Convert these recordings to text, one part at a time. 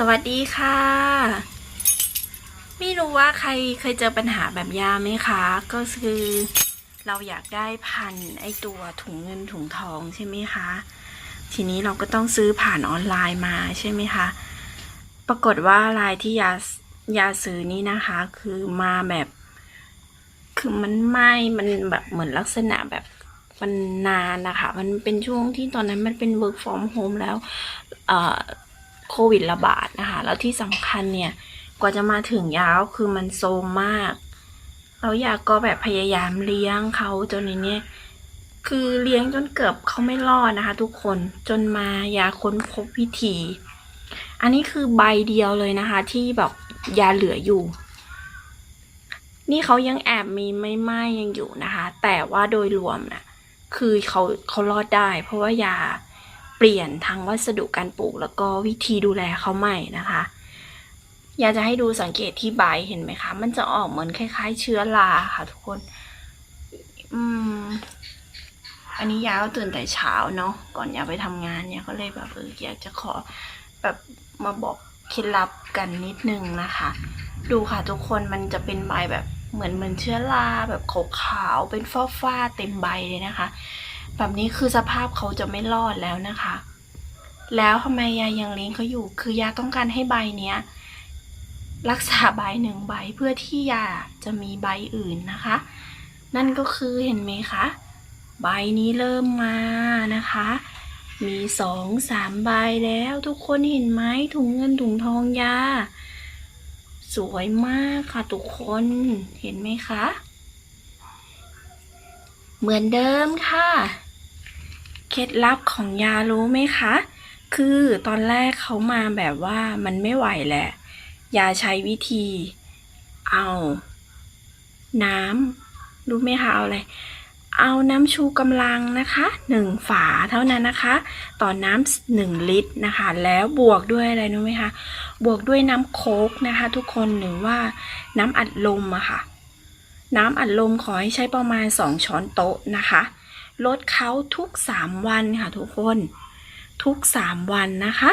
สวัสดีค่ะ ไม่รู้ว่าใครเคยเจอปัญหาแบบยาไหมคะ ก็คือเราอยากได้พันไอตัวถุงเงินถุงทองใช่ไหมคะ ทีนี้เราก็ต้องซื้อผ่านออนไลน์มาใช่ไหมคะ ปรากฏว่าลายที่ยายาซื้อนี่นะคะ คือมาแบบ คือมันไหม้มันแบบเหมือนลักษณะแบบมันนานนะคะ มันเป็นช่วงที่ตอนนั้นมันเป็น work from home แล้ว เอ่อ โควิดระบาดนะคะ แล้วที่สำคัญเนี่ย กว่าจะมาถึงยาวคือมันโซมมากแล้วยาก็แบบพยายามเลี้ยงเขาจนในเนี้ยคือเลี้ยงจนเกือบเขาไม่รอดนะคะ ทุกคนจนมายาค้นพบวิธี อันนี้คือใบเดียวเลยนะคะ ที่แบบยาเหลืออยู่ นี่เขายังแอบมีไม่ไหม้ยังอยู่นะคะ แต่ว่าโดยรวมนะคือเขาเขารอดได้ เพราะว่ายา เปลี่ยนทางวัสดุการปลูกแล้วก็วิธีดูแลเขาใหม่นะคะ อยากจะให้ดูสังเกตที่ใบเห็นไหมคะ มันจะออกเหมือนคล้าย ๆ เชื้อราค่ะ ทุกคน อืม อันนี้ยาก็ตื่นแต่เช้าเนาะก่อนอยากไปทำงานเนี่ยก็เลยแบบเอออยากจะขอแบบมาบอกเคล็ดลับกันนิดนึงนะคะ ดูค่ะทุกคนมันจะเป็นใบแบบเหมือนเหมือนเชื้อราแบบขาวๆเป็นฝ้าๆเต็มใบเลยนะคะ แบบนี้คือสภาพเขาจะไม่รอดแล้วนะคะ แล้วทำไมยายยังเลี้ยงเขาอยู่ คือยาต้องการให้ใบเนี้ยรักษาใบหนึ่งใบเพื่อที่ยาจะมีใบอื่นนะคะ นั่นก็คือเห็นไหมคะ ใบนี้เริ่มมานะคะ มีสองสามใบแล้วทุกคนเห็นไหมถุงเงินถุงทองยา สวยมากค่ะทุกคนเห็นไหมคะ เหมือนเดิมค่ะ เคล็ดลับของยารู้ไหมคะ คือตอนแรกเขามาแบบว่ามันไม่ไหวแหละ ยาใช้วิธี เอา น้ำรู้ไหมคะเอาอะไร เอาน้ำชูกำลังนะคะหนึ่งฝาเท่านั้นนะคะ ต่อน้ำหนึ่งลิตรนะคะ แล้วบวกด้วยอะไรรู้ไหมคะ บวกด้วยน้ำโค้กนะคะ ทุกคนหรือว่าน้ำอัดลมอะค่ะ น้ำอัดลมขอให้ใช้ประมาณ 2 ช้อนโต๊ะนะคะ ลดเขาทุก 3 วันค่ะทุกคน ทุก 3 วันนะคะ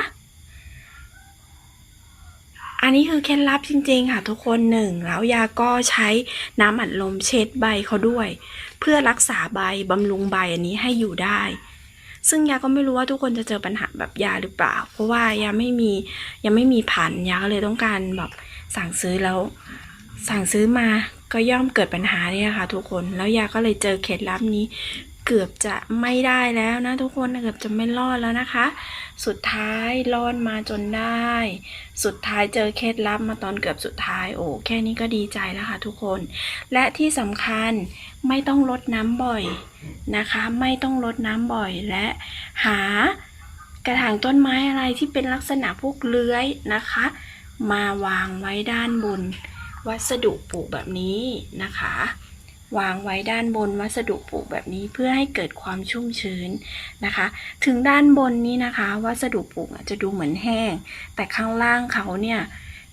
อันนี้คือเคล็ดลับจริง ๆ ค่ะทุกคนหนึ่งแล้วยาก็ใช้น้ำอัดลมเช็ดใบเขาด้วย เพื่อรักษาใบบำรุงใบอันนี้ให้อยู่ได้ซึ่งยาก็ไม่รู้ว่าทุกคนจะเจอปัญหาแบบยาหรือเปล่า เพราะว่ายาไม่มียังไม่มีผันยาก็เลยต้องการแบบสั่งซื้อแล้ว สั่งซื้อมาก็ย่อมเกิดปัญหาเนี่ยค่ะ ทุกคนแล้วยาก็เลยเจอเคล็ดลับนี้ กือบจะไม่ได้แล้วนะทุกคนเกือบจะไม่รอดแล้วนะคะ สุดท้ายรอดมาจนได้ สุดท้ายเจอเคล็ดลับมาตอนเกือบสุดท้ายโอ้แค่นี้ก็ดีใจแล้วค่ะทุกคน และที่สำคัญไม่ต้องลดน้ำบ่อยนะคะ ไม่ต้องลดน้ำบ่อยและหากระถางต้นไม้อะไรที่เป็นลักษณะพวกเลื้อยนะคะ มาวางไว้ด้านบน วัสดุปลูกแบบนี้นะคะ วางไว้ด้านบนวัสดุปลูกแบบนี้เพื่อให้เกิดความชุ่มชื้นนะคะ ถึงด้านบนนี้นะคะ วัสดุปลูกจะดูเหมือนแห้ง แต่ข้างล่างเขาเนี่ย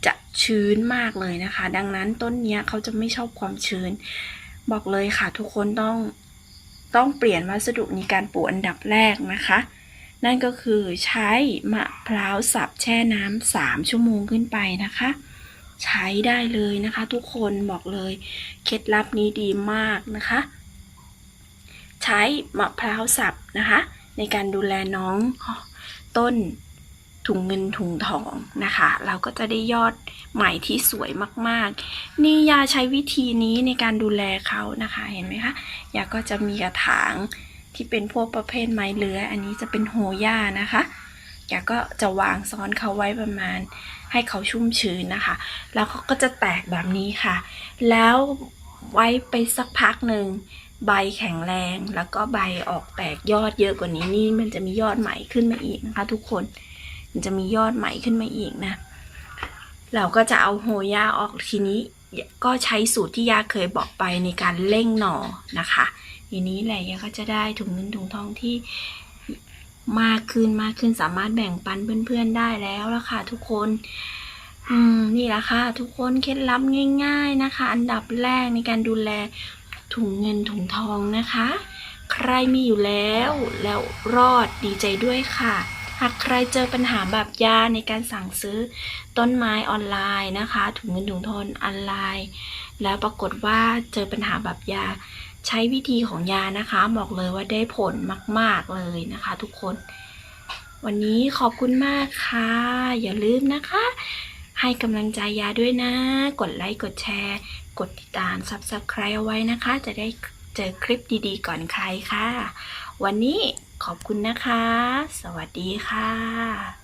จะชื้นมากเลยนะคะ ดังนั้นต้นนี้เขาจะไม่ชอบความชื้น บอกเลยค่ะทุกคนต้องต้องเปลี่ยนวัสดุในการปลูกอันดับแรกนะคะ นั่นก็คือใช้มะพร้าวสับแช่น้ำสามชั่วโมงขึ้นไปนะคะ ใช้ได้เลยนะคะ ทุกคนบอกเลยเคล็ดลับนี้ดีมากนะคะ ใช้มะพร้าวสับนะคะ ในการดูแลน้องต้นถุงเงินถุงทองนะคะ เราก็จะได้ยอดใหม่ที่สวยมากๆ นี่ยาใช้วิธีนี้ในการดูแลเขานะคะเห็นไหมคะยาก็จะมีกระถางที่เป็นพวกประเภทไม้เลื้อยอันนี้จะเป็นโฮย่านะคะยาก็จะวางซ้อนเขาไว้ประมาณ ให้เขาชุ่มชื้นนะคะ แล้วเขาก็จะแตกแบบนี้ค่ะ แล้วไว้ไปสักพักหนึ่งใบแข็งแรงแล้วก็ใบออกแตกยอดเยอะกว่านี้นี่มันจะมียอดใหม่ขึ้นมาอีกนะคะ ทุกคนมันจะมียอดใหม่ขึ้นมาอีกนะ เราก็จะเอาโฮย่าออกทีนี้ก็ใช้สูตรที่ยาเคยบอกไปในการเร่งหน่อนะคะทีนี้แหละยาก็จะได้ถุงเงินถุงทองที่ มากขึ้นมากขึ้นสามารถแบ่งปันเพื่อนๆได้แล้วละค่ะทุกคนอืมนี่แหละค่ะทุกคนเคล็ดลับง่าย ๆนะคะ อันดับแรกในการดูแลถุงเงินถุงทองนะคะ ใครมีอยู่แล้วแล้วรอดดีใจด้วยค่ะ หากใครเจอปัญหาแบบยาในการสั่งซื้อต้นไม้ออนไลน์นะคะ ถุงเงินถุงทนออนไลน์ แล้วปรากฏว่าเจอปัญหาแบบยา ใช้วิธีของยานะคะ บอกเลยว่าได้ผลมาก ๆ เลยนะคะ ทุกคน วันนี้ขอบคุณมากค่ะ อย่าลืมนะคะ ให้กำลังใจยาด้วยนะ กดไลค์ กดแชร์ กดติดตาม Subscribe เอาไว้นะคะ จะได้เจอคลิปดีๆ ก่อนใครค่ะ วันนี้ขอบคุณนะคะ สวัสดีค่ะ